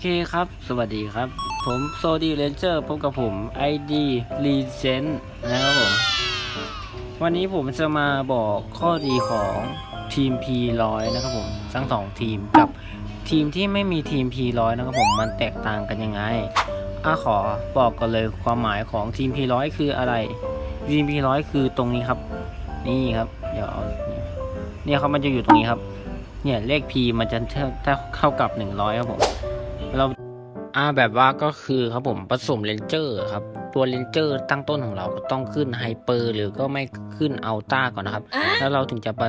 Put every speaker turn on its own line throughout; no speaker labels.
เคครับ สวัสดีครับ ผมโซดีเรนเจอร์พบกับผม ID l e g e n d นะครับผม วันนี้ผมจะมาบอกข้อดีของทีม P100 นะครับผม ทั้งสองทีมกับทีมที่ไม่มีทีม P100 นะครับผม มันแตกต่างกันยังไงอะขอบอกกันเลยความหมายของทีม P100 คืออะไร ทีม P100 คือตรงนี้ครับ นี่ครับ เดี๋ยวเนี่ยครับมันจะอยู่ตรงนี้ครับเนี่ยเลข P มันจะเท่าเท่าเข้ากับ 100 ครับผม เราอ่าแบบว่าก็คือครับผมผสมเลนเจอร์ครับ ตัวเลนเจอร์ตั้งต้นของเราก็ต้องขึ้นไฮเปอร์หรือก็ไม่ขึ้นอัลต้าก่อนนะครับ แล้วเราถึงจะไป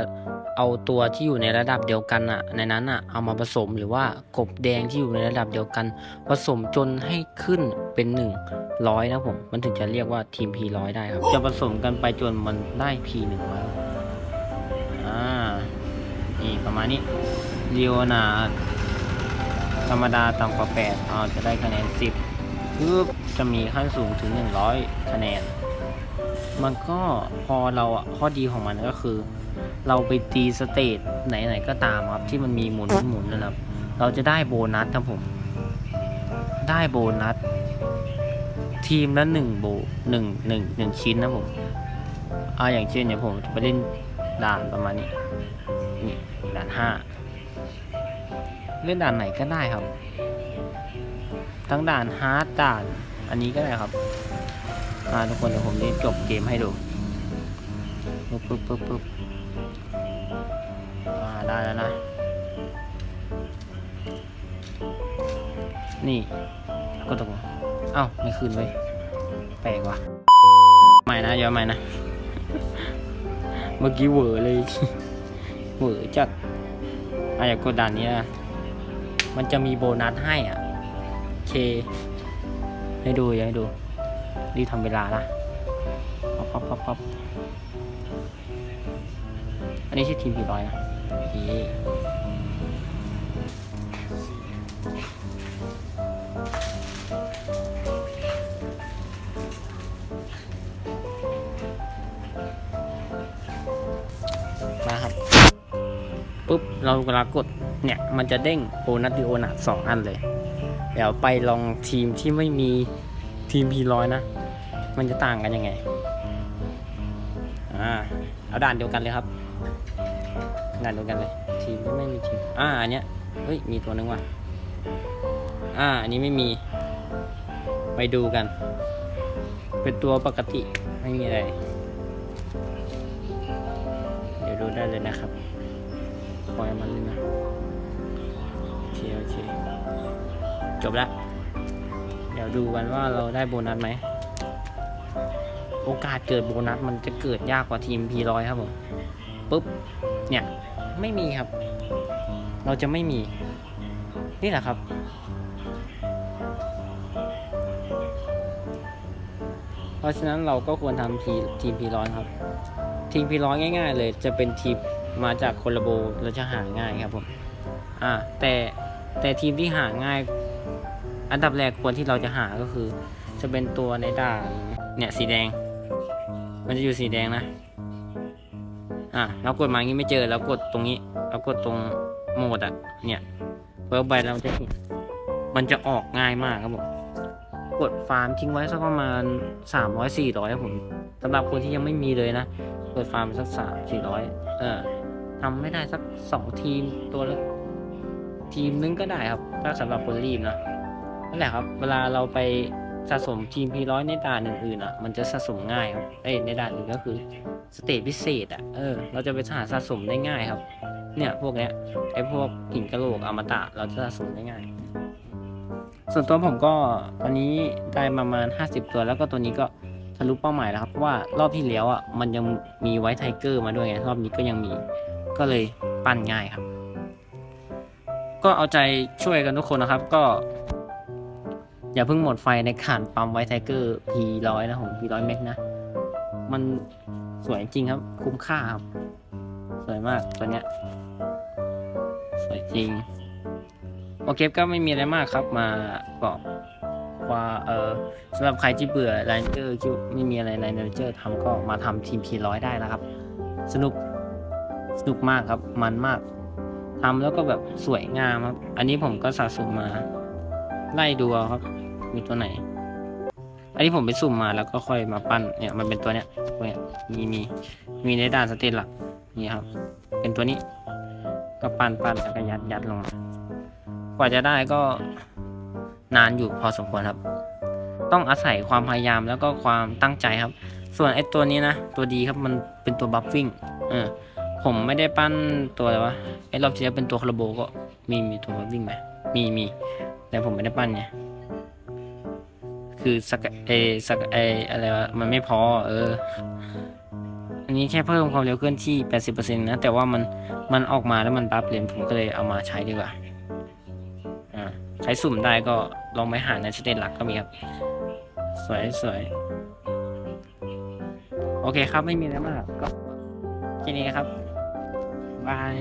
เอาตัวที่อยู่ในระดับเดียวกันอะในนั้นอะเอามาผสมหรือว่ากบแดงที่อยู่ในระดับเดียวกัน ผสมจนให้ขึ้นเป็นหนึ่งร้อยนะผมมันถึงจะเรียกว่าทีม P ร้อยได้ครับ จะผสมกันไปจนมันได้ P หนึ่งร้อยอ่านี่ประมาณนี้เรียวนาธ รรมดาต่ำกว่า8อ่าจะได้คะแนน 10ปึ๊บจะมีขั้นสูงถึง 100 คะแนน มันก็พอเราอะข้อดีของมันก็คือ เราไปตีสเตจไหนๆก็ตามครับ ที่มันมีหมุนหมุนนะครับ เราจะได้โบนัสครับผม ได้โบนัส ทีมละหนึ่งโบหนึ่งหนึ่งหนึ่งชิ้นนะผมอ่าอย่างเช่นเดี๋ยผมจะไปเล่นด่านประมาณนี้นี่ด่านห้า เล่นด่านไหนก็ได้ครับ ทั้งด่านฮาร์ดด่าน อันนี้ก็ได้ครับอ่าทุกคนเดี๋ยวผมเล่นจบเกมให้ดูปึ๊บปึ๊บปึ๊บปึ๊บอ่าได้แล้วนะ นี่ก็ตรงเอ้าไม่คืนเว้ยแปลกว่ะใหม่นะย้อนใหม่นะ เมื่อกี้เหวอเลยเหวอจัดอะอย่ากดด่านนี้นะ มันจะมีโบนัสให้อะเคให้ดูอย่าให้ดู รีบทำเวลาละปั๊บปั๊บปั๊บปั๊บอันนี้ใช่อทีมพีร้อยนะเย้มาครับปุ๊บ เราเวลากด เนี่ยมันจะเด้งโบนัสดิโอนัสสองอันเลย เดี๋ยวไปลองทีมที่ไม่มีทีมพีร้อยนะ มันจะต่างกันยังไงอ่าเอาด่านเดียวกันเลยครับด่านเดียวกันเลย ทีมที่ไม่มีทีมอ่าอันเนี้ยเฮ้ยมีตัวนึงว่ะอ่าอันนี้ไม่มี ไปดูกัน เป็นตัวปกติไม่มีอะไร เดี๋ยวดูได้เลยนะครับปล่อยมันเลยนะ โอเคโอเค จบแล้ว เดี๋ยวดูกันว่าเราได้โบนัสไหม โอกาสเกิดโบนัสมันจะเกิดยากกว่าทีม P100 ครับผม ปุ๊บ เนี่ย ไม่มีครับ เราจะไม่มี นี่แหละครับเพราะฉะนั้นเราก็ควรทำทีทีม P100 ครับ ทีม P100 ง่าย ๆ เลย จะเป็นทีมมาจากคนละโบเราจะหาง่ายครับผม อ่าแต่ แต่ทีมที่หาง่าย อันดับแรกควรที่เราจะหาก็คือ จะเป็นตัวในด่านเนี่ยสีแดง มันจะอยู่สีแดงนะอะเรากดมางี้ไม่เจอเรากดตรงนี้เรากดตรงโหมดอะเนี่ยเปิดไปเราจะเห็นมันจะออกง่ายมากครับผมกดฟาร์มทิ้งไว้สักประมาณสามร้อยสี่ร้อยครับผมสำหรับคนที่ยังไม่มีเลยนะกดฟาร์มสักสามสี่ร้อยเออทำไม่ได้สักสองทีมตัวละ ทีมนึงก็ได้ครับ ถ้าสำหรับคนรีบนะนั่นแหละครับ เวลาเราไปสะสมทีมพีร้อยในด่านอื่นๆอะ มันจะสะสมง่ายครับเอ้ยในด่านอื่นก็คือสเตจพิเศษอะเออเราจะไปหาสะสมได้ง่ายครับ เนี่ยพวกเนี้ยไอ้พวกหินกะโหลกอมตะเราจะสะสมได้ง่าย ส่วนตัวผมก็ตอนนี้ได้ประมาณ 50 ตัวแล้วก็ตัวนี้ก็ทะลุเป้าหมายแล้วครับเพราะว่ารอบที่แล้วอะมันยังมีไวท์ไทเกอร์มาด้วยไงรอบนี้ก็ยังมีก็เลยปั้นง่ายครับ ก็เอาใจช่วยกันทุกคนนะครับ ก็ อย่าเพิ่งหมดไฟในขานปั๊มไวท์ไทเกอร์ P100 นะผม P100 เมกนะ มันสวยจริงครับ คุ้มค่าครับ สวยมากตัวเนี้ย สวยจริง โอเคก็ไม่มีอะไรมากครับ มาบอกว่าเออสำหรับใครที่เบื่อไลเจอร์คิดไม่มีอะไรไลเจอร์ทำก็มาทำทีม P100 ได้นะครับ สนุก สนุกมากครับ มันมาก ทำแล้วก็แบบสวยงามครับ อันนี้ผมก็สะสมมา ไล่ดูครับ มีตัวไหน อันนี้ผมไปสุ่มมาแล้วก็ค่อยมาปั้นเนี่ยมันเป็นตัวเนี้ยตัวเนี้ยมีมีมีในด้านสเตนหลักนี่ครับ เป็นตัวนี้ ก็ปั้นปั้นแล้วก็ยัดยัดลงมากว่าจะได้ก็นานอยู่พอสมควรครับ ต้องอาศัยความพยายามแล้วก็ความตั้งใจครับ ส่วนไอ้ตัวนี้นะ ตัวดีครับมันเป็นตัวบัฟฟิ้งเออ ผมไม่ได้ปั้นตัวอะไรวะไอ้รอบที่แล้วเป็นตัวคาราโบก็มีมีตัวบัฟฟิ้งไหมมีมีแต่ผมไม่ได้ปั้นไงคือสักเอสักเออะไรวะมันไม่พอ เออ อันนี้แค่เพิ่มความเร็วเคลื่อนที่ 80%นะ แต่ว่ามันมันออกมาแล้วมันบัฟเลนผมก็เลยเอามาใช้ดีกว่าอ่าใช้สุ่มได้ก็ลองไปหาในสเตนหลักก็มีครับ สวยสวยโอเคครับไม่มีอะไรมากก็แค่นี้ครับ บาย